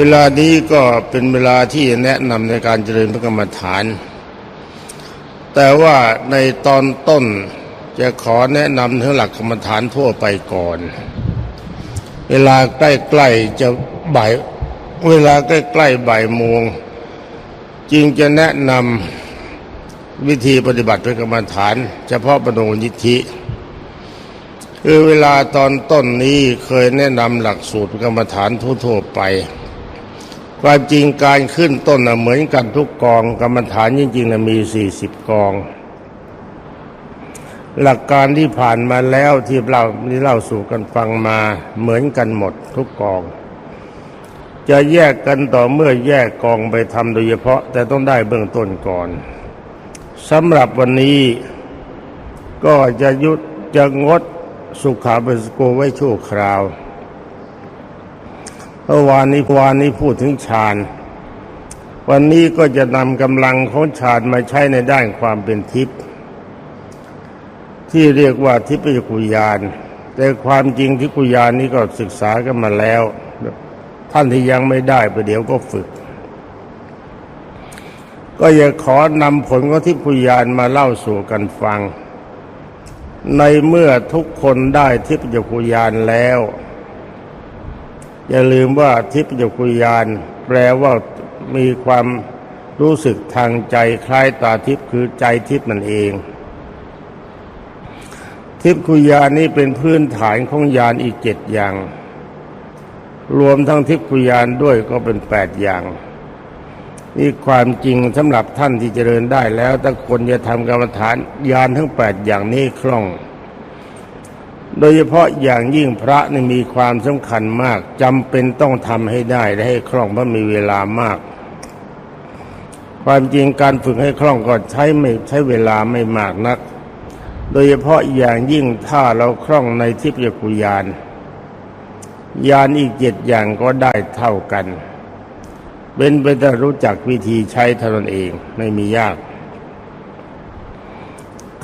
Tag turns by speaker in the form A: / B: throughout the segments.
A: เวลานี้ก็เป็นเวลาที่แนะนำในการเจริญพระกรรมฐาน แต่ว่าในตอนต้นจะขอแนะนำถึงหลักกรรมฐานทั่วไปก่อน เวลาใกล้ๆจะบ่ายเวลาใกล้ๆบ่ายโมงจึงจะแนะนำวิธีปฏิบัติพระกรรมฐาน เฉพาะปโนยิธิคือเวลาตอนต้นนี้เคยแนะนำหลักสูตรกรรมฐานทั่วๆไป ความจริงการขึ้นต้นนะเหมือนกันทุกกองกรรมฐานจริงๆนะมีสี่สิบกอง หลักการที่ผ่านมาแล้วที่เราที่เล่าสู่กันฟังมาเหมือนกันหมดทุกกอง จะแยกกันต่อเมื่อแยกกองไปทำโดยเฉพาะ แต่ต้องได้เบื้องต้นก่อนสำหรับวันนี้ก็จะยุดจะงดสุขาเบสโกไว้ชั่วคราว เมื่อวานนี้วานนี้พูดถึงฌาน วันนี้ก็จะนำกำลังของฌานมาใช้ในด้านความเป็นทิพย์ที่เรียกว่าทิพยกุยาน แต่ความจริงที่กุยานนี้ก็ศึกษากันมาแล้ว ท่านที่ยังไม่ได้ประเดี๋ยวก็ฝึก ก็อยากขอนำผลของทิพยานมาเล่าสู่กันฟัง ในเมื่อทุกคนได้ทิพยกุยานแล้ว อย่าลืมว่าทิพยกุยาน แปลว่ามีความรู้สึกทางใจคล้ายตาทิพย์คือใจทิพย์นั่นเอง ทิพยกุยานนี้เป็นพื้นฐานของยานอีกเจ็ดอย่าง รวมทั้งทิพยกุยานด้วยก็เป็นแปดอย่างนี่ความจริงสำหรับท่านที่เจริญได้แล้วถ้าคนจะทำกรรมฐานยานทั้งแปดอย่างนี้คล่อง โดยเฉพาะอย่างยิ่งพระนี่มีความสำคัญมาก จำเป็นต้องทำให้ได้และให้คล่องเพราะมีเวลามาก ความจริงการฝึกให้คล่องก็ใช้ไม่ใช้เวลาไม่มากนัก โดยเฉพาะอย่างยิ่งถ้าเราคล่องในทิพยกุยานยานอีกเจ็ดอย่างก็ได้เท่ากัน เป็นไปแต่รู้จักวิธีใช้เท่านั้นเองไม่มียาก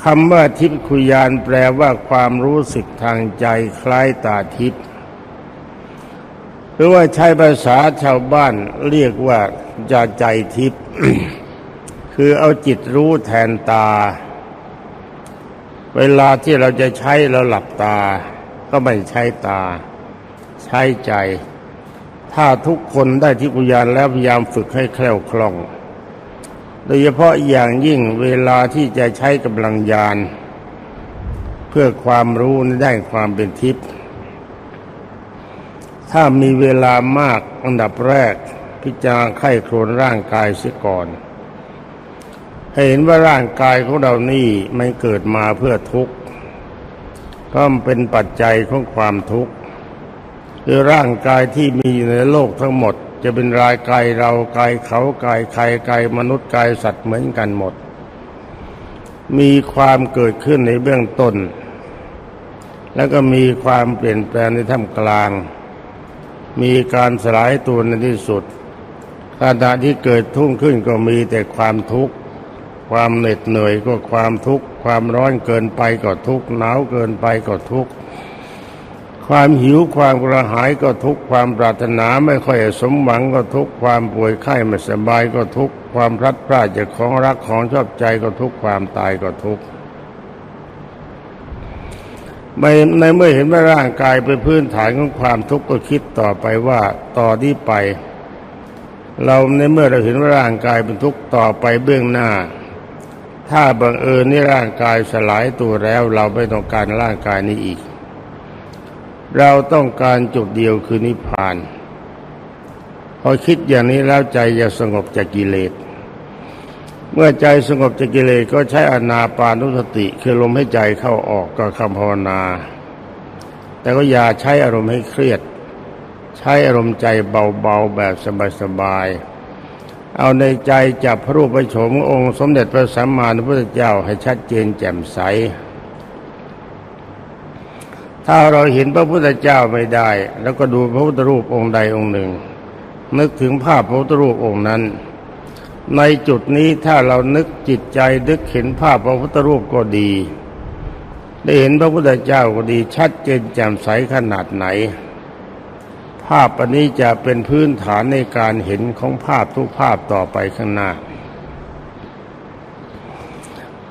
A: คำว่าทิพยคุยานแปลว่าความรู้สึกทางใจคล้ายตาทิพย์หรือว่าใช้ภาษาชาวบ้านเรียกว่าจาใจทิพย์คือเอาจิตรู้แทนตา เวลาที่เราจะใช้เราหลับตา ก็ไม่ใช้ตา ใช้ใจ ถ้าทุกคนได้ทิพยานแล้วพยายามฝึกให้แคล่วคล่อง โดยเฉพาะอย่างยิ่งเวลาที่จะใช้กำลังยานเพื่อความรู้ในด้านความเป็นทิพย์ถ้ามีเวลามากอันดับแรกพิจารณาไข้โครนร่างกายเสียก่อนหเห็นว่าร่างกายของเรานี่ไม่เกิดมาเพื่อทุกข์ก็เป็นปัจจัยของความทุกข์คือร่างกายที่มีอยู่ในโลกทั้งหมด จะเป็นรายกายเรากายเขากายใครกายมนุษย์กายสัตว์เหมือนกันหมด มีความเกิดขึ้นในเบื้องต้น แล้วก็มีความเปลี่ยนแปลงในท่ามกลาง มีการสลายตัวในที่สุดขณะที่เกิดทุ่งขึ้นก็มีแต่ความทุกข์ความเหน็ดเหนื่อยก็ความทุกข์ความร้อนเกินไปก็ทุกข์หนาวเกินไปก็ทุกข์ ความหิวความกระหายก็ทุกข์ความปรารถนาไม่ค่อยสมหวังก็ทุกข์ความป่วยไข้ไม่สบายก็ทุกข์ความพลัดพรากจากของรักของชอบใจก็ทุกข์ความตายก็ทุกข์ในในเมื่อเห็นว่าร่างกายเป็นพื้นฐานของความทุกข์ก็คิดต่อไปว่าต่อที่ไป เราในเมื่อเราเห็นว่าร่างกายเป็นทุกข์ต่อไปเบื้องหน้า ถ้าบังเอิญนี่ร่างกายสลายตัวแล้ว เราไม่ต้องการร่างกายนี้อีก เราต้องการจุดเดียวคือนิพพาน พอคิดอย่างนี้แล้วใจจะสงบจากกิเลส เมื่อใจสงบจากกิเลสก็ใช้อนาปานุสติ คือลมให้ใจเข้าออกก็คำภาวนา แต่ก็อย่าใช้อารมณ์ให้เครียด ใช้อารมณ์ใจเบาๆแบบสบายๆเอาในใจจับพระรูปพระโฉมองค์สมเด็จพระสัมมาสัมพุทธเจ้าให้ชัดเจนแจ่มใส ถ้าเราเห็นพระพุทธเจ้าไม่ได้ แล้วก็ดูพระพุทธรูปองค์ใดองค์หนึ่ง นึกถึงภาพพระพุทธรูปองค์นั้น ในจุดนี้ถ้าเรานึกจิตใจนึกเห็นภาพพระพุทธรูปก็ดี ได้เห็นพระพุทธเจ้าก็ดีชัดเจนแจ่มใสขนาดไหน ภาพอันนี้จะเป็นพื้นฐานในการเห็นของภาพทุกภาพต่อไปข้างหน้า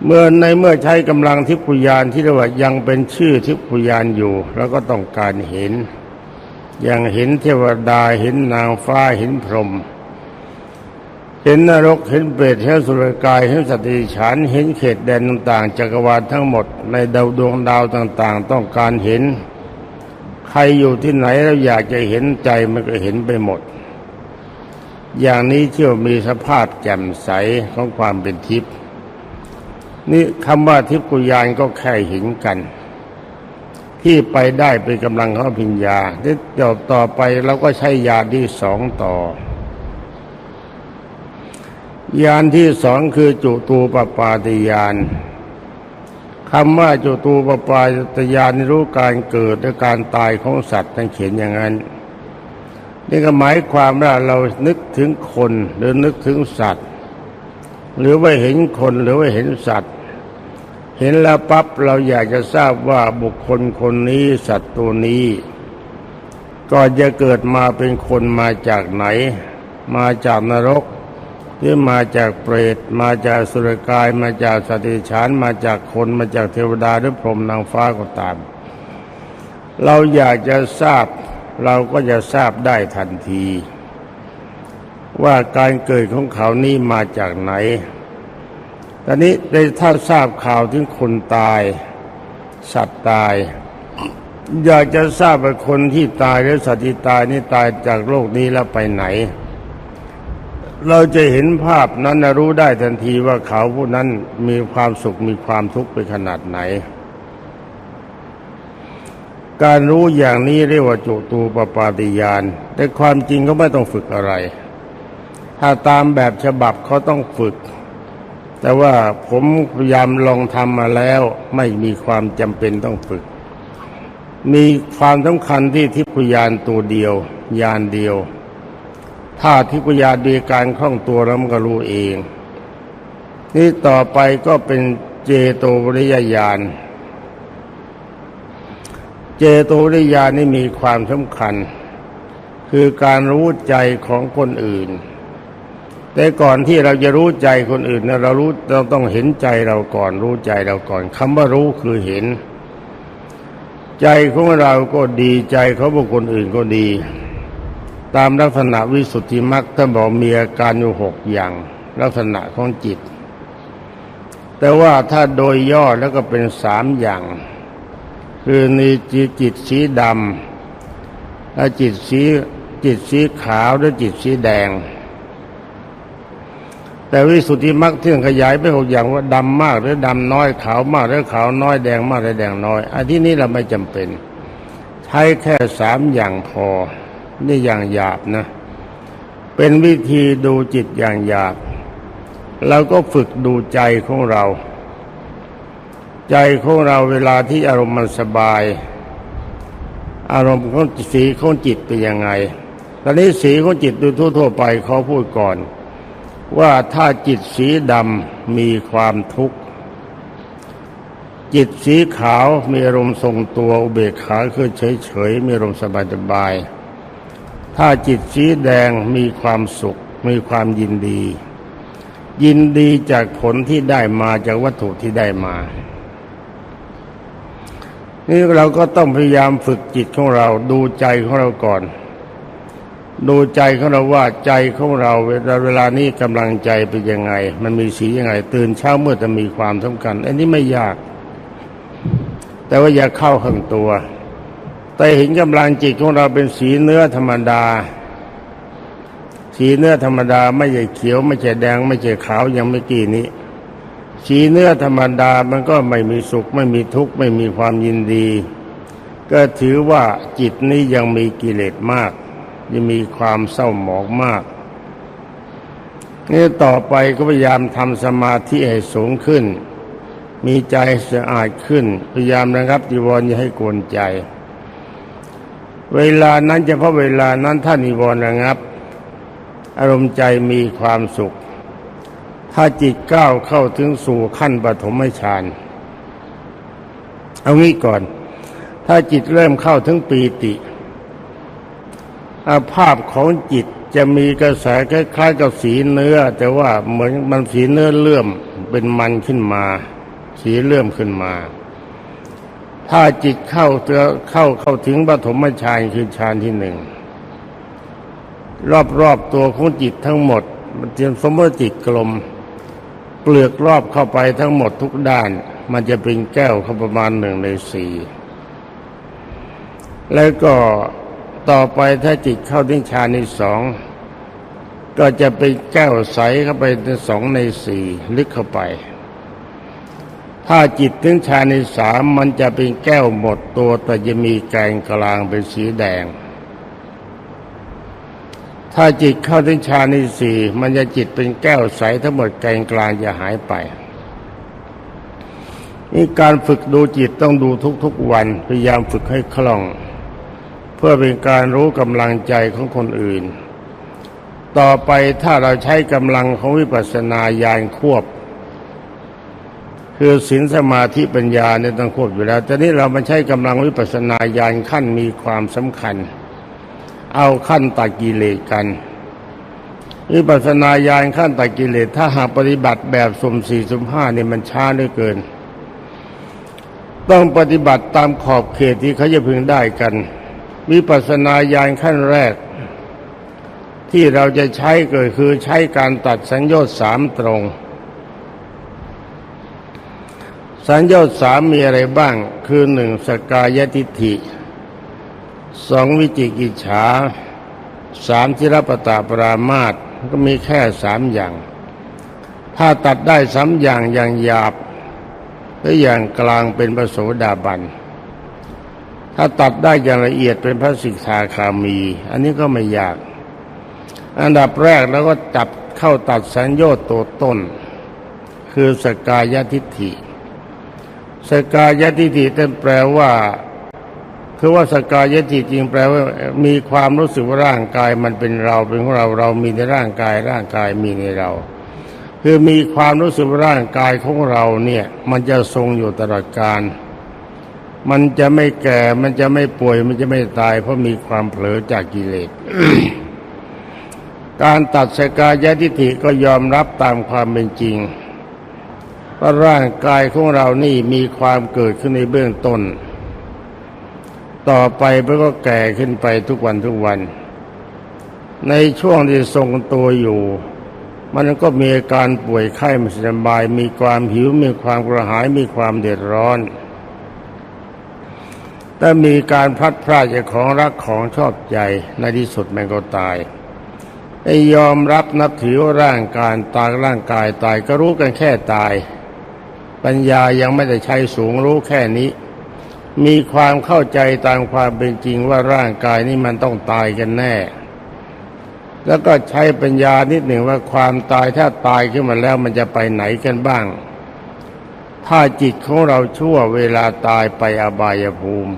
A: เมื่อในเมื่อใช้กำลังทิพยานที่เรียกว่ายังเป็นชื่อทิพยานอยู่ แล้วก็ต้องการเห็น อย่างเห็นเทวดาเห็นนางฟ้าเห็นพรหมเห็นนรกเห็นเปรตเห็นสุรกายเห็นสติฉันเห็นเขตแดนต่างๆจักรวาลทั้งหมดในดาวดวงดาวต่างๆ ต้องการเห็น ใครอยู่ที่ไหนแล้วอยากจะเห็นใจมันก็เห็นไปหมด อย่างนี้เชื่อมีสภาพแจ่มใสของความเป็นทิพย์ นี่คำว่าทิพกุยานก็แค่ห็นกัน ที่ไปได้เป็นกำลังของพิญญาที่ต่อต่อไปเราก็ใช้ยาที่สองต่อยานที่สองคือจุตูปปาติยานคำว่าจุตูปปาติยานนี่รู้การเกิดและการตายของสัตว์ท่านเขียนอย่างนั้น นี่ก็หมายความว่าเรานึกถึงคนหรือนึกถึงสัตว์ หรือว่าเห็นคนหรือว่าเห็นสัตว์ เห็นแล้วปั๊บเราอยากจะทราบว่าบุคคลคนนี้สัตว์ตัวนี้ก่อนจะเกิดมาเป็นคนมาจากไหน มาจากนรก หรือมาจากเปรต มาจากสุรกาย มาจากสติฉาน มาจากคนมาจากเทวดาหรือพรหมนางฟ้าก็ตาม เราอยากจะทราบเราก็จะทราบได้ทันที ว่าการเกิดของเขานี้มาจากไหน ตอนนี้ได้ถ้าทราบข่าวถึงคนตาย สัตว์ตาย อยากจะทราบว่าคนที่ตายหรือสัตว์ที่ตายนี่ตายจากโลกนี้แล้วไปไหน เราจะเห็นภาพนั้นรู้ได้ทันทีว่าเขาผู้นั้นมีความสุขมีความทุกข์ไปขนาดไหนการรู้อย่างนี้เรียกว่าจุตูปปาติยานแต่ความจริงก็ไม่ต้องฝึกอะไร ถ้าตามแบบฉบับเขาต้องฝึก แต่ว่าผมพยายามลองทำมาแล้ว ไม่มีความจำเป็นต้องฝึก มีความสำคัญที่ทิพยานตัวเดียว ยานเดียว ถ้าทิพยานดีการคล่องตัวแล้วมันก็รู้เอง นี่ต่อไปก็เป็นเจโตวริยญาณเจโตวริยญาณนี่มีความสำคัญ คือการรู้ใจของคนอื่น แต่ก่อนที่เราจะรู้ใจคนอื่นเนี่ยเรารู้เราต้องเห็นใจเราก่อนรู้ใจเราก่อนคำว่ารู้คือเห็น ใจของเราก็ดีใจเขาบุคคลอื่นก็ดี ตามลักษณะวิสุทธิมรรคท่านบอกมีอาการอยู่หกอย่าง ลักษณะของจิต แต่ว่าถ้าโดยย่อแล้วก็เป็นสามอย่าง คือมีจิตสีดำและจิตสีจิตสีขาวและจิตสีแดง แต่วิสุทธิมรรคที่ขยายไปหกอย่างว่าดำมากหรือดำน้อยขาวมากหรือขาวน้อยแดงมากหรือแดงน้อยอันที่นี้เราไม่จำเป็น ใช้แค่สามอย่างพอ นี่อย่างหยาบนะ เป็นวิธีดูจิตอย่างหยาบเราก็ฝึกดูใจของเรา ใจของเราเวลาที่อารมณ์มันสบาย อารมณ์ของสีของจิตเป็นยังไงตอนนี้สีของจิตดูทั่ว ๆ ไปเขาพูดก่อน ว่าถ้าจิตสีดำมีความทุกข์ จิตสีขาวมีอารมณ์ทรงตัวอุเบกขาคือเฉยๆมีอารมณ์สบายๆถ้าจิตสีแดงมีความสุข มีความยินดี ยินดีจากผลที่ได้มาจากวัตถุที่ได้มา นี่เราก็ต้องพยายามฝึกจิตของเราดูใจของเราก่อน ดูใจของเราว่าใจของเราเวลาเวลานี้กำลังใจเป็นยังไง มันมีสียังไง ตื่นเช้าเมื่อจะมีความสำคัญ อันนี้ไม่ยาก แต่ว่าอย่าเข้าข้างตัว แต่เห็นกำลังจิตของเราเป็นสีเนื้อธรรมดา สีเนื้อธรรมดาไม่ใช่เขียว ไม่ใช่แดง ไม่ใช่ขาวอย่างเมื่อกี้นี้ สีเนื้อธรรมดามันก็ไม่มีสุข ไม่มีทุกข์ไม่มีความยินดี ก็ถือว่าจิตนี้ยังมีกิเลสมาก ยังมีความเศร้าหมองมากนี่ต่อไปก็พยายามทำสมาธิให้สูงขึ้น มีใจสะอาดขึ้น พยายามนะครับจีวรอย่าให้กวนใจ เวลานั้นเฉพาะเวลานั้นท่านนิวรณ์ระงับ อารมณ์ใจมีความสุข ถ้าจิตก้าวเข้าถึงสู่ขั้นปฐมฌานเอางี้ก่อน ถ้าจิตเริ่มเข้าถึงปีติ อาภาพของจิตจะมีกระแสคล้ายๆกับสีเนื้อ แต่ว่าเหมือนมันสีเนื้อเลื่อมเป็นมันขึ้นมา สีเลื่อมขึ้นมา ถ้าจิตเข้าเตอเข้าเข้าถึงปฐมฌานคือฌานที่หนึ่งรอบๆตัวของจิตทั้งหมดมันเตรียมสมมติจิตกลม เปลือกรอบเข้าไปทั้งหมดทุกด้าน มันจะเป็นแก้วเข้าประมาณหนึ่งในสี่แล้วก็ ต่อไปถ้าจิตเข้าถึงฌานที่สองก็จะเป็นแก้วใสเข้าไปในสองในสี่ลึกเข้าไป ถ้าจิตถึงฌานที่สามมันจะเป็นแก้วหมดตัวแต่จะมีแกงกลางเป็นสีแดง ถ้าจิตเข้าถึงฌานที่สี่มันจะจิตเป็นแก้วใสทั้งหมดแกงกลางจะหายไปนี่การฝึกดูจิตต้องดูทุกๆวันพยายามฝึกให้คล่อง พื่อเป็นการรู้กำลังใจของคนอื่น ต่อไปถ้าเราใช้กำลังของวิปัสสนาญาณควบ คือศีลสมาธิปัญญาเนี่ยต้องควบอยู่แล้ว แต่นี้เรามาใช้กำลังวิปัสสนาญาณขั้นมีความสำคัญ เอาขั้นตัดกิเลสกันวิปัสสนาญาณขั้นตัดกิเลสถ้าหากปฏิบัติแบบสมสี่สมห้าเนี่ยมันช้าเหลือเกิน ต้องปฏิบัติตามขอบเขตที่เขาจะพึงได้กัน วิปัสสนาญาณขั้นแรก ที่เราจะใช้เก็คือใช้การตัดสัญญาสามตรง สัญญาสามมีอะไรบ้าง คือหนึ่งสกายทิฏฐิสองวิจิกิจฉาสามทิรปตาปรามาตก็มีแค่สามอย่าง ถ้าตัดได้สามอย่างอย่างหยาบหรืออย่างกลางเป็นพระโสดาบัน ถ้าตัดได้อย่างละเอียดเป็นพระสิกขาคามี อันนี้ก็ไม่ยาก อันดับแรกแล้วก็จับเข้าตัดสัญญาตัวต้น คือสกายทิฏฐิ สกายทิฏฐินั่นแปลว่า คือว่าสกายทิฏฐิจริงแปลว่า มีความรู้สึกว่าร่างกายมันเป็นเราเป็นของเราเรามีในร่างกายร่างกายมีในเรา คือมีความรู้สึกว่าร่างกายของเราเนี่ย มันจะทรงอยู่ตลอดกาล มันจะไม่แก่ มันจะไม่ป่วย มันจะไม่ตาย เพราะมีความเผลอจากกิเลส การตัดสกายทิฏฐิก็ยอมรับตามความเป็นจริงว่าร่างกายของเรานี่มีความเกิดขึ้นในเบื้องต้น ต่อไปมันก็แก่ขึ้นไปทุกวันทุกวัน ในช่วงที่ทรงตัวอยู่ มันก็มีอาการป่วยไข้ไม่สบาย มีความหิว มีความกระหาย มีความเดือดร้อน แต่มีการพลัดพรากจากของรักของชอบใจในที่สุดมันก็ตายไอ้ยอมรับนับถือว่าร่างกายตายร่างกายตายก็รู้กันแค่ตาย ปัญญายังไม่ได้ใช้สูงรู้แค่นี้ มีความเข้าใจตามความเป็นจริงว่าร่างกายนี้มันต้องตายกันแน่ แล้วก็ใช้ปัญญานิดหนึ่งว่าความตายถ้าตายขึ้นมาแล้วมันจะไปไหนกันบ้าง ถ้าจิตของเราชั่วเวลาตายไปอบายภูมิ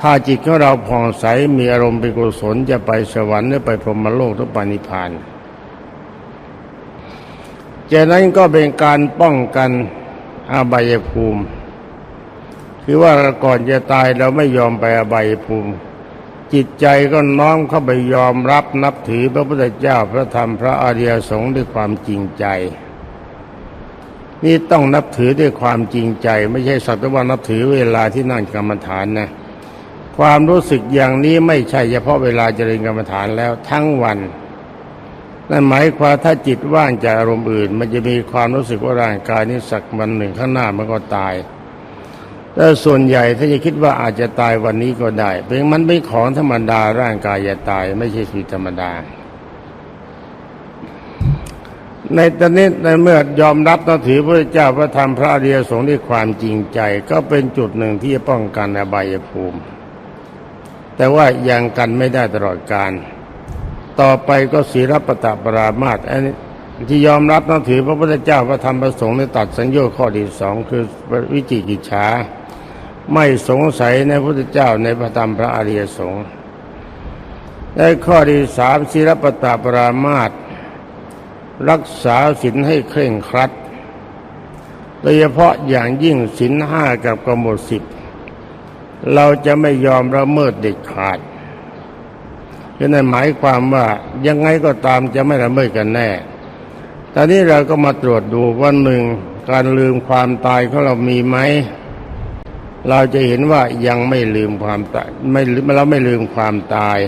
A: ถ้าจิตของเราผ่องใสมีอารมณ์เป็นกุศลจะไปสวรรค์หรือไปพรหมโลกหรือปานิพานจากนั้นก็เป็นการป้องกันอบายภูมิ คือว่าก่อนจะตายเราไม่ยอมไปอบายภูมิ จิตใจก็น้อมเข้าไปยอมรับนับถือพระพุทธเจ้าพระธรรมพระอริยสงฆ์ด้วยความจริงใจ นี่ต้องนับถือด้วยความจริงใจ ไม่ใช่สักแต่ว่านับถือเวลาที่นั่งกรรมฐานนะความรู้สึกอย่างนี้ไม่ใช่เฉพาะเวลาเจริญกรรมฐานแล้วทั้งวันนั่นหมายความถ้าจิตว่างจากอารมณ์อื่น มันจะมีความรู้สึกว่าร่างกายนี้สักวันหนึ่งข้างหน้ามันก็ตายแต่ส่วนใหญ่ถ้าจะคิดว่าอาจจะตายวันนี้ก็ได้ เป็นมันเป็นของธรรมดาร่างกายจะตายไม่ใช่ชีวิตธรรมดา ในตอนนี้ในเมื่อยอมรับนับถือพระเจ้าพระธรรมพระอริยสงฆ์ด้วยความจริงใจ ก็เป็นจุดหนึ่งที่ป้องกันอบายภูมิ แต่ว่ายังกันไม่ได้ตลอดการ ต่อไปก็ศีลปตะปรามาตอันนี้ที่ยอมรับนับถือพระพุทธเจ้าพระธรรมพระสงฆ์ในตัดสัญญาข้อที่สองคือวิจิกิจฉาไม่สงสัยในพระพุทธเจ้าในพระธรรมพระอริยสงฆ์ในข้อที่สามศีลปตะปรามาตร รักษาศีลให้เคร่งครัด โดยเฉพาะอย่างยิ่งศีลห้ากับกำหนดสิบเราจะไม่ยอมละเมิดเด็ดขาดก็นั่นหมายความว่ายังไงก็ตามจะไม่ละเมิดกันแน่ ตอนนี้เราก็มาตรวจดูว่าหนึ่งการลืมความตายของเรามีไหม เราจะเห็นว่ายังไม่ลืมความตายไม่เราไม่ลืมความตาย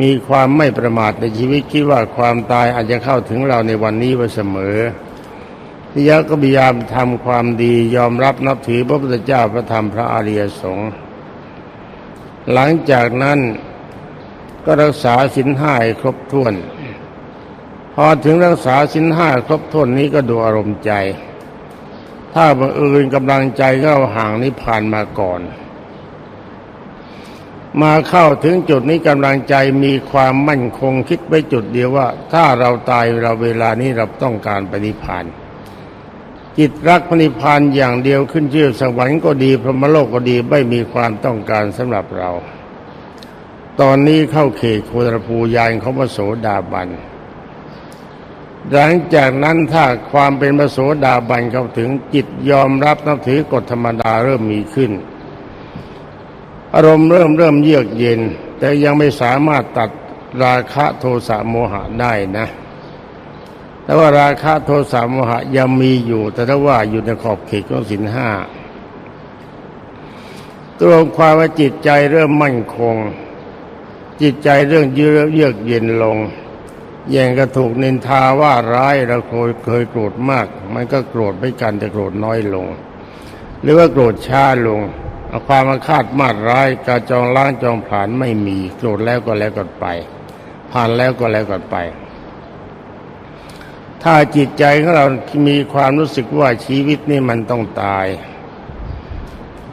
A: มีความไม่ประมาทในชีวิตคิดว่าความตายอาจจะเข้าถึงเราในวันนี้ไว้เสมอที่ยักก็พยายามทำความดียอมรับนับถือพระพุทธเจ้าพระธรรมพระอริยสงฆ์หลังจากนั้นก็รักษาสินห้าครบถ้วน พอถึงรักษาสินห้าครบถ้วนนี้ก็ดูอารมณ์ใจ ถ้าบังเอิญกำลังใจก็ห่างนิพพานมาก่อน มาเข้าถึงจุดนี้กำลังใจมีความมั่นคงคิดไว้จุดเดียวว่า ถ้าเราตายเราเวลานี้เราต้องการปนิพานจิตรักพระนิพพานอย่างเดียวขึ้นชื่อสวรรค์ก็ดีพรหมโลกก็ดีไม่มีความต้องการสำหรับเรา ตอนนี้เข้าเขตโคตรภูยานของพระโสดาบันหลังจากนั้นถ้าความเป็นพระโสดาบันเข้าถึงจิตยอมรับนับถือกฎธรรมดาเริ่มมีขึ้น อารมณ์เริ่มเริ่มเยือกเย็น แต่ยังไม่สามารถตัดราคะโทสะโมหะได้นะ แต่ว่าราคะโทสะโมหะยังมีอยู่ แต่ถ้าว่าอยู่ในขอบเขตของสินห้าตัวความว่าจิตใจเริ่มมั่นคง จิตใจเรื่องเยือกเยือกเย็นลงแย่งกระถูกนินทาว่าร้ายเราเคยเคยโกรธมาก มันก็โกรธไม่กันแต่โกรธน้อยลง หรือว่าโกรธช้าลง ความมาคาดมาดร้ายการจองล้างจองผลาญไม่มีโกรธแล้วก็แล้วกันไป ผ่านแล้วก็แล้วกันไป ถ้าจิตใจของเรามีความรู้สึกว่าชีวิตนี่มันต้องตาย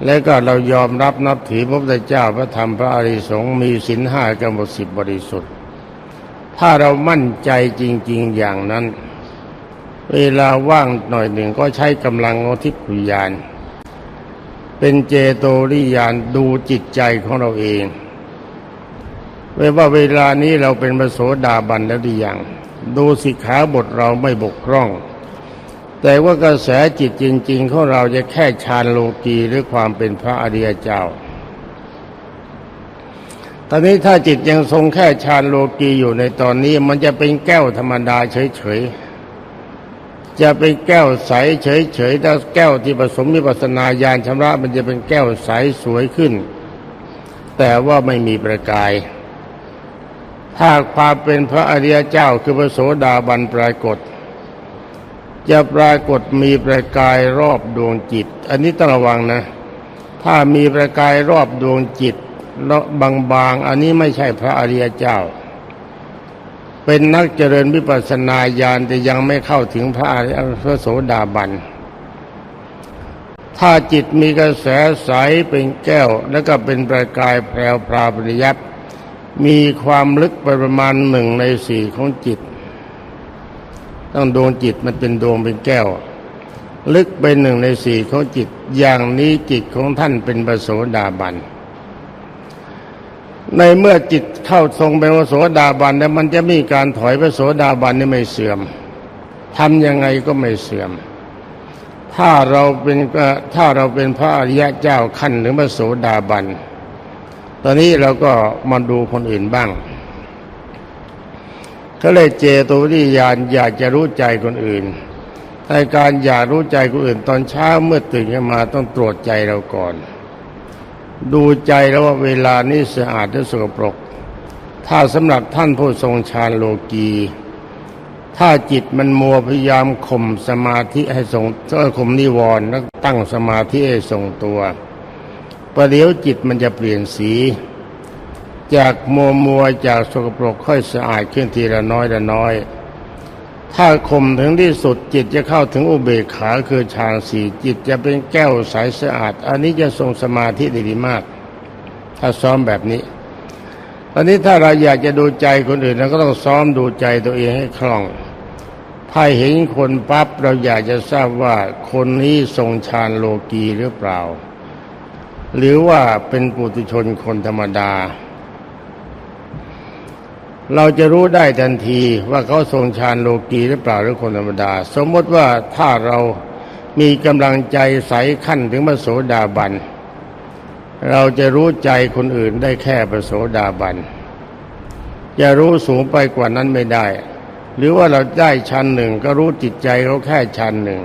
A: แล้วก็เรายอมรับนับถือพระพุทธเจ้าพระธรรมพระอริสงฆ์มีศีลห้ากำหนดสิบบริสุทธิ์ ถ้าเรามั่นใจจริง ๆอย่างนั้น เวลาว่างหน่อยหนึ่งก็ใช้กำลังของทิพยาน เป็นเจโตริยานดูจิตใจของเราเองไว้ว่าเวลานี้เราเป็นพระโสดาบันแล้วหรือยังดูสิกขาบทเราไม่บกพร่อง แต่ว่ากระแสจิตจริง ๆ ของเราจะแค่ฌานโลกีหรือความเป็นพระอริยเจ้า ตอนนี้ถ้าจิตยังทรงแค่ฌานโลกีอยู่ในตอนนี้มันจะเป็นแก้วธรรมดาเฉยๆ จะเป็นแก้วใสเฉยๆถ้าแก้วที่ผสมมิปัสนาญาณชำระมันจะเป็นแก้วใสสวยขึ้น แต่ว่าไม่มีประกาย ถ้าความเป็นพระอริยเจ้าคือพระโสดาบันปรากฏ จะปรากฏมีประกายรอบดวงจิต อันนี้ต้องระวังนะ ถ้ามีประกายรอบดวงจิตบางๆ อันนี้ไม่ใช่พระอริยเจ้า เป็นนักเจริญวิปัสสนาญาณแต่ยังไม่เข้าถึงพระอริยพระโสดาบัน ถ้าจิตมีกระแสใสเป็นแก้ว แล้วก็เป็นประกายแพรวพราปริยับมีความลึกไปประมาณหนึ่งในสี่ของจิต ต้องดวงจิตมันเป็นดวงเป็นแก้ว ลึกไปหนึ่งในสี่ของจิต อย่างนี้จิตของท่านเป็นปโสดาบัน ในเมื่อจิตเข้าทรงเป็นโสดาบันแล้วมันจะมีการถอยปโสดาบันนี่ไม่เสื่อมทำยังไงก็ไม่เสื่อม ถ้าเราเป็นถ้าเราเป็นพระอริยะเจ้าขั้นหรือพระโสดาบัน ตอนนี้เราก็มาดูคนอื่นบ้างก็เลยเจโตวิญญาณอยากจะรู้ใจคนอื่นแต่การอยากรู้ใจคนอื่น ตอนเช้าเมื่อตื่นขึ้นมาต้องตรวจใจเราก่อน ดูใจแล้วว่าเวลานี้สะอาดหรือสกปรก ถ้าสำหรับท่านผู้ทรงฌานโลกี ถ้าจิตมันมัวพยายามข่มสมาธิให้ทรงเออข่มนิวรณ์แล้วตั้งสมาธิให้ทรงตัวประเดี๋ยวจิตมันจะเปลี่ยนสี จากมัวมัวจากสกปรกค่อยสะอาดขึ้นทีละน้อยละน้อย ถ้าข่มถึงที่สุดจิตจะเข้าถึงอุเบกขาคือฌานสี่จิตจะเป็นแก้วใสสะอาด อันนี้จะทรงสมาธิได้ดีมาก ถ้าซ้อมแบบนี้ตอนนี้ถ้าเราอยากจะดูใจคนอื่นเราก็ต้องซ้อมดูใจตัวเองให้คล่อง ถ้าเห็นคนปั๊บเราอยากจะทราบว่าคนนี้ทรงฌานโลกีหรือเปล่า หรือว่าเป็นปุถุชนคนธรรมดา เราจะรู้ได้ทันทีว่าเขาทรงฌานโลกีหรือเปล่าหรือคนธรรมดา สมมติว่าถ้าเรามีกำลังใจใสขั้นถึงพระโสดาบัน เราจะรู้ใจคนอื่นได้แค่พระโสดาบันจะรู้สูงไปกว่านั้นไม่ได้ หรือว่าเราได้ชั้นหนึ่งก็รู้จิตใจเขาแค่ชั้นหนึ่ง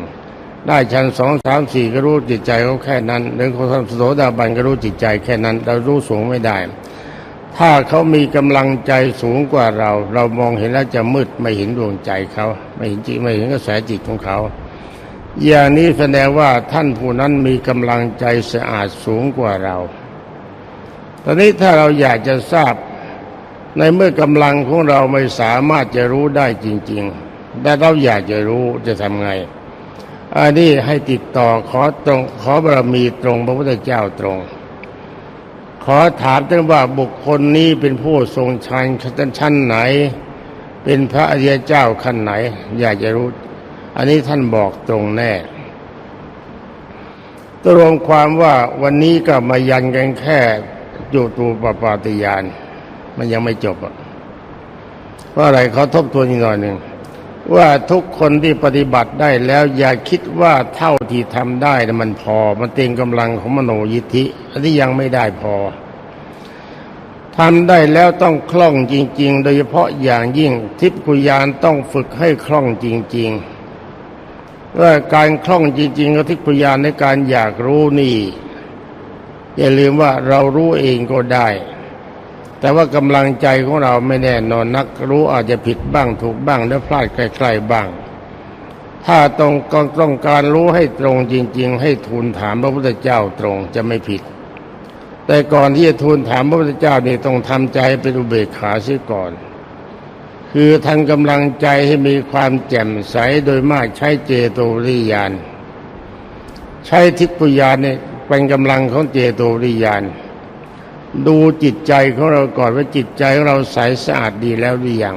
A: ได้ชั้นสองสามสี่ก็รู้จิตใจเขาแค่นั้นหรือเขาทำโสดาบันก็รู้จิตใจแค่นั้น เรารู้สูงไม่ได้ ถ้าเขามีกำลังใจสูงกว่าเรา เรามองเห็นแล้วจะมืดไม่เห็นดวงใจเขาไม่เห็นจิตไม่เห็นกระแสจิตของเขา อย่างนี้แสดงว่าท่านผู้นั้นมีกำลังใจสะอาดสูงกว่าเรา ตอนนี้ถ้าเราอยากจะทราบในเมื่อกำลังของเราไม่สามารถจะรู้ได้จริง ๆ แต่เราอยากจะรู้จะทำไง อันนี้ให้ติดต่อขอตรงขอบารมีตรงพระพุทธเจ้าตรง ขอถามท่านว่าบุคคลนี้เป็นผู้ทรงชันชั้นไหน เป็นพระอริยเจ้าขั้นไหน อยากจะรู้ อันนี้ท่านบอกตรงแน่ตรวมความว่าวันนี้ก็มายันกันแค่จุตูปปาติยาน มันยังไม่จบอะเพราะอะไรเขาทบทวนอีกหน่อยหนึ่ง ว่าทุกคนที่ปฏิบัติได้แล้ว อย่าคิดว่าเท่าที่ทำได้นะมันพอ มันเต็มกำลังของมโนยิทธิอันนี้ยังไม่ได้พอทำได้แล้วต้องคล่องจริง ๆ โดยเฉพาะอย่างยิ่งทิพกุยานต้องฝึกให้คล่องจริงๆว่าการคล่องจริงๆกับทิพกุยานในการอยากรู้นี่ อย่าลืมว่าเรารู้เองก็ได้ แต่ว่ากำลังใจของเราไม่แน่นอนนักรู้อาจจะผิดบ้างถูกบ้างและพลาดใกล้ๆบ้าง ถ้าต้องต้องการรู้ให้ตรงจริง ๆ ให้ทูลถามพระพุทธเจ้าตรงจะไม่ผิด แต่ก่อนที่จะทูลถามพระพุทธเจ้านี่ต้องทำใจเป็นอุเบกขาเสียก่อน คือทางกำลังใจให้มีความแจ่มใสโดยมากใช้เจโตริยานใช้ทิพยานเนี่ยเป็นกำลังของเจโตริยาน ดูจิตใจของเราก่อนว่าจิตใจของเราใสสะอาดดีแล้วหรือยัง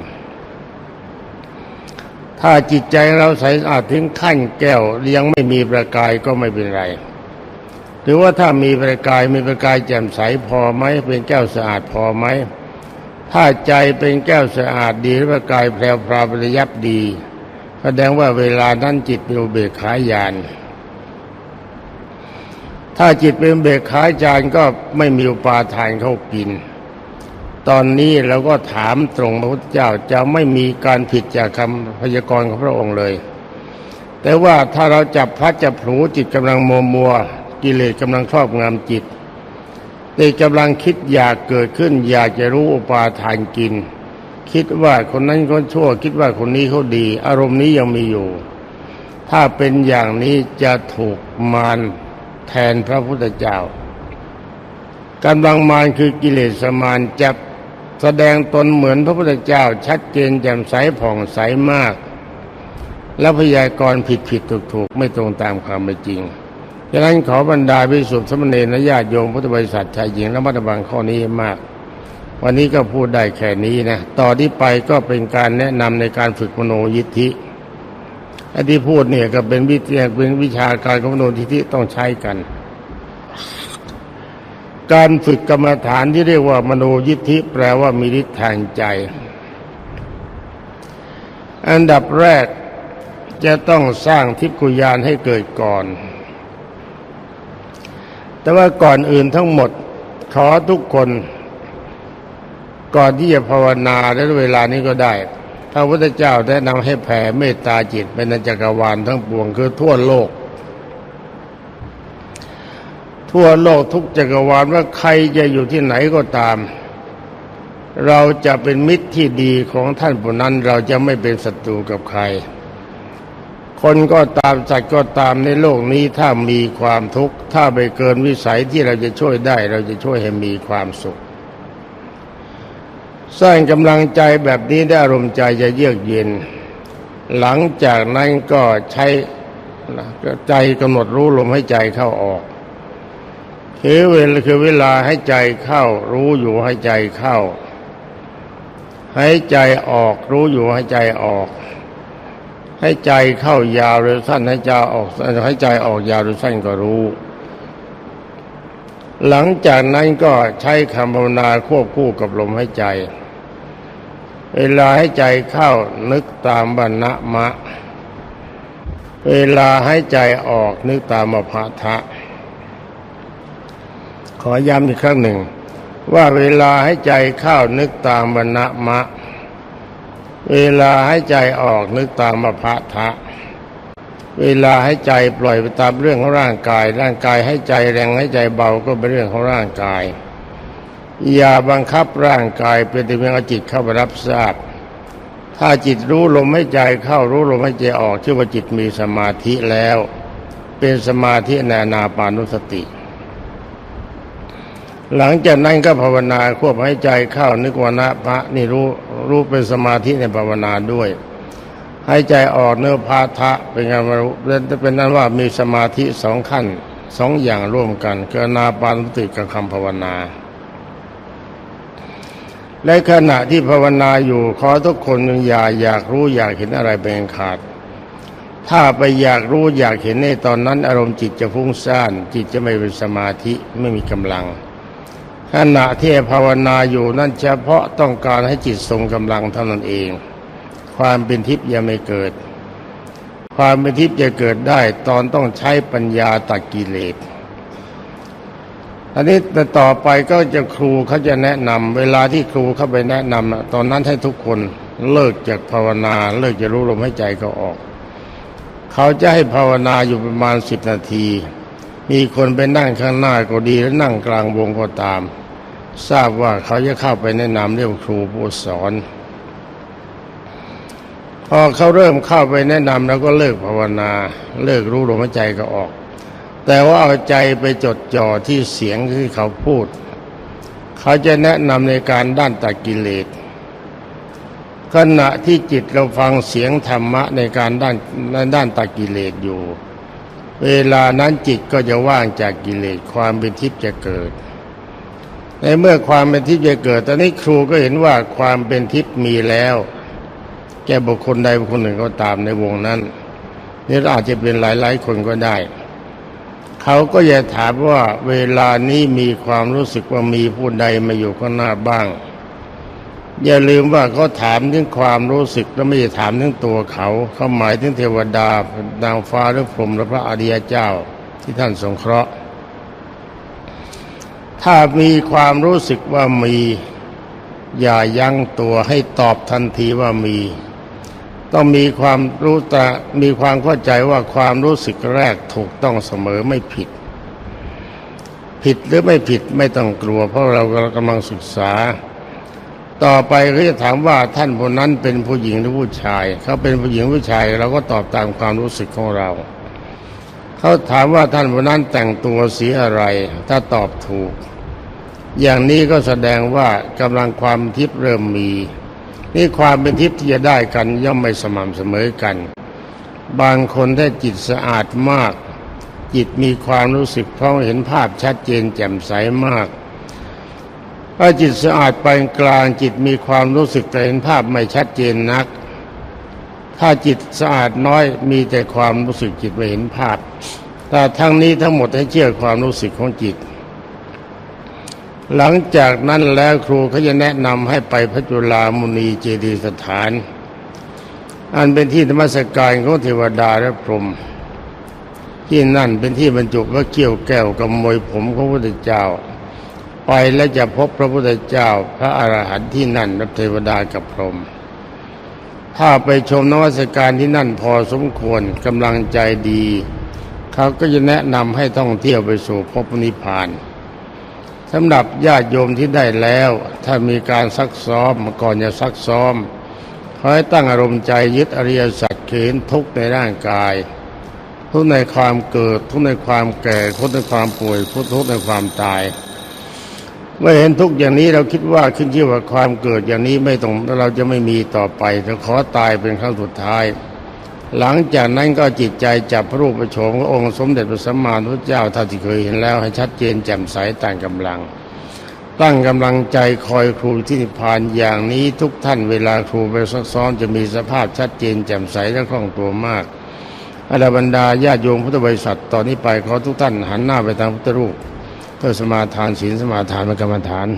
A: ถ้าจิตใจเราใสสะอาดถึงขั้นแก้วยังไม่มีประกายก็ไม่เป็นไร หรือว่าถ้ามีประกายมีประกายแจ่มใสพอไหมเป็นแก้วสะอาดพอไหมถ้าใจเป็นแก้วสะอาดดีประกายแพรวพราวประยับดี แสดงว่าเวลานั้นจิตเป็นอุเบกขาญาณ ถ้าจิตเป็นเบกขาจารย์ก็ไม่มีอุปาทานเข้ากิน ตอนนี้เราก็ถามตรงพระพุทธเจ้าจะไม่มีการผิดจากคำพยากรณ์ของพระองค์เลย แต่ว่าถ้าเราจับพัดจับผูจิตกำลังมัวมัวกิเลสกำลังครอบงำจิตติกำลังคิดอยากเกิดขึ้น อยากจะรู้อุปาทานกิน คิดว่าคนนั้นคนชั่ว คิดว่าคนนี้เขาดี อารมณ์นี้ยังมีอยู่ ถ้าเป็นอย่างนี้จะถูกมาร แทนพระพุทธเจ้ากำลังมารคือกิเลสมารจะแสดงตนเหมือนพระพุทธเจ้า ชัดเจนแจ่มใสผ่องใสมาก แล้วพยากรณ์ผิดผิดถูกถูกไม่ตรงตามความเป็นจริงดังนั้นขอบรรดาพิสุทธิสมณีและญาติโยมพุทธบริษัทชายหญิงระมัดระวังข้อนี้มาก วันนี้ก็พูดได้แค่นี้นะต่อที่ไปก็เป็นการแนะนำในการฝึกมโนยิทธิ อันที่พูดเนี่ยก็เป็นวิทยาเป็นวิชาการของมโนยิทธิต้องใช้กัน การฝึกกรรมฐานที่เรียกว่ามโนยิทธิแปลว่ามีฤทธิ์ทางใจ อันดับแรกจะต้องสร้างทิพกุยานให้เกิดก่อน แต่ว่าก่อนอื่นทั้งหมดขอทุกคน ก่อนที่จะภาวนาและเวลานี้ก็ได้ ระพุทธเจ้าแนะนำให้แผ่เมตตาจิตเป็นจักรวาลทั้งปวงคือทั่วโลก ทั่วโลกทุกจักรวาลว่าใครจะอยู่ที่ไหนก็ตาม เราจะเป็นมิตรที่ดีของท่านผู้นั้นเราจะไม่เป็นศัตรูกับใคร คนก็ตามสัตว์ก็ตามในโลกนี้ถ้ามีความทุกข์ถ้าไปเกินวิสัยที่เราจะช่วยได้ เราจะช่วยให้มีความสุข สร้างกำลังใจแบบนี้ได้อารมณ์ใจจะเยือกเย็น หลังจากนั้นก็ใช้ใจกำหนดรู้ลมให้ใจเข้าออกคือเวลาคือเวลาให้ใจเข้า รู้อยู่ให้ใจเข้า ให้ใจออกรู้อยู่ให้ใจออก ให้ใจเข้ายาวหรือสั้นให้ใจออกให้ใจออกยาวหรือสั้นก็รู้ หลังจากนั้นก็ใช้คำภาวนาควบคู่กับลมหายใจ เวลาให้ใจเข้านึกตามบรรณะมะ เวลาให้ใจออกนึกตามมภะทะ ขอย้ำอีกครั้งหนึ่ง ว่าเวลาให้ใจเข้านึกตามวรรณมะ เวลาให้ใจออกนึกตามมพะทะ เวลาให้ใจปล่อยไปตามเรื่องของร่างกาย ร่างกายให้ใจแรงให้ใจเบาก็เป็นเรื่องของร่างกาย อย่าบังคับร่างกายเป็นแต่เพียงเอาจิตเข้าไปรับทราบ ถ้าจิตรู้ลมให้ใจเข้ารู้ลมให้ใจออกชื่อว่าจิตมีสมาธิแล้ว เป็นสมาธิในานาปานุสติ หลังจากนั้นก็ภาวนาควบให้ใจเข้านึกวนะพระนี่รู้รู้เป็นสมาธิในภาวนาด้วย ให้ใจออกเนื้อพาทะเป็นการรู้เป็นนั้นว่ามีสมาธิสองขั้นสองอย่างร่วมกันคือนาปานุสติกับคำภาวนาในขณะที่ภาวนาอยู่ขอทุกคนอย่าอยากรู้อยากเห็นอะไรเป็นขาด ถ้าไปอยากรู้อยากเห็นในตอนนั้นอารมณ์จิตจะฟุ้งซ่าน จิตจะไม่เป็นสมาธิไม่มีกำลัง ขณะที่ภาวนาอยู่นั่นเฉพาะต้องการให้จิตทรงกำลังเท่านั้นเอง ความเป็นทิพย์ยังไม่เกิด ความเป็นทิพย์จะเกิดได้ตอนต้องใช้ปัญญาตัดกิเลสอันนี้แต่ต่อไปก็จะครูเขาจะแนะนำเวลาที่ครูเข้าไปแนะนำนะตอนนั้นให้ทุกคนเลิกจากภาวนา เลิกจะรู้ลมให้ใจก็ออก เขาจะให้ภาวนาอยู่ประมาณสิบนาที มีคนไปนั่งข้างหน้าก็ดีแล้วนั่งกลางวงก็ตาม ทราบว่าเขาจะเข้าไปแนะนำเรื่องครูผู้สอน พอเขาเริ่มเข้าไปแนะนำแล้วก็เลิกภาวนา เลิกรู้ลมหายใจก็ออก แต่ว่าเอาใจไปจดจ่อที่เสียงที่เขาพูด เขาจะแนะนำในการด้านตัดกิเลสขณะที่จิตเราฟังเสียงธรรมะในการด้านในด้านตัดกิเลสอยู่ เวลานั้นจิตก็จะว่างจากกิเลสความเป็นทิพย์จะเกิด ในเมื่อความเป็นทิพย์จะเกิดตอนนี้ครูก็เห็นว่าความเป็นทิพย์มีแล้ว แก่บุคคลใดบุคคลหนึ่งก็ตามในวงนั้นนี่อาจจะเป็นหลายๆคนก็ได้ เขาก็จะถามว่าเวลานี้มีความรู้สึกว่ามีผู้ใดมาอยู่ข้างหน้าบ้าง อย่าลืมว่าเขาถามถึงความรู้สึกแล้วไม่ได้ถามถึงตัวเขาเขาหมายถึงเทวดานางฟ้าหรือพรหมหรือพระอริยเจ้าที่ท่านสงเคราะห์ ถ้ามีความรู้สึกว่ามี อย่ายั้งตัวให้ตอบทันทีว่ามี ต้องมีความรู้ตามีความเข้าใจว่าความรู้สึกแรกถูกต้องเสมอไม่ผิด ผิดหรือไม่ผิดไม่ต้องกลัว เพราะเรากำลังศึกษา ต่อไปเขาจะถามว่าท่านคนนั้นเป็นผู้หญิงหรือผู้ชาย เขาเป็นผู้หญิงผู้ชายเราก็ตอบตามความรู้สึกของเรา เขาถามว่าท่านคนนั้นแต่งตัวสีอะไร ถ้าตอบถูก อย่างนี้ก็แสดงว่ากำลังความทิพย์เริ่มมี นี่ความเป็นทิพย์ที่จะได้กันย่อมไม่สม่ำเสมอกัน บางคนถ้จิตสะอาดมาก จิตมีความรู้สึกเพราะเห็นภาพชัดเจนแจ่มใสมากถ้าจิตสะอาดปานกลางจิตมีความรู้สึกแต่เห็นภาพไม่ชัดเจนนัก ถ้าจิตสะอาดน้อยมีแต่ความรู้สึกจิตไม่เห็นภาพ แต่ทั้งนี้ทั้งหมดให้เชื่อความรู้สึกของจิต หลังจากนั้นแล้วครูเขาจะแนะนำให้ไปพระจุลามุนีเจดีสถาน อันเป็นที่ธรรมสการของเทวดาและพรหมที่นั่นเป็นที่บรรจุพระเกี้ยวแก้วกับมวยผมของพระพุทธเจ้า ไปแล้วจะพบพระพุทธเจ้า พระอรหันต์ที่นั่นและเทวดากับพรหมถ้าไปชมนวัสการที่นั่นพอสมควรกำลังใจดี เขาก็จะแนะนำให้ท่องเที่ยวไปสู่พบนิพพาน สำหรับญาติโยมที่ได้แล้ว ถ้ามีการซักซ้อมก่อนจะซักซ้อมขอให้ตั้งอารมณ์ใจยึดอริยสัจเข็นทุกในร่างกาย ทุกในความเกิด ทุกในความแก่ทุกในความป่วยทุกในความตาย เมื่อเห็นทุกอย่างนี้เราคิดว่าขึ้นชื่อว่าความเกิดอย่างนี้ไม่ต้องเราจะไม่มีต่อไปเราขอตายเป็นครั้งสุดท้าย หลังจากนั้นก็จิตใจจับพระรูปประโฉมขององค์สมเด็จพระสัมมาสัมพุทธเจ้าท่าที่เคยเห็นแล้วให้ชัดเจนแจ่มใสต่างกำลัง ตั้งกำลังใจคอยครูที่นิพพานอย่างนี้ทุกท่านเวลาครูไปซักซ้อมจะมีสภาพชัดเจนแจ่มใสและคล่องตัวมากอดาบรรดาญาติโยมพุทธบริษัทตอนนี้ไปขอทุกท่านหันหน้าไปทางพุทธรูปเพื่อสมาทานศีลสมาทานกรรมฐาน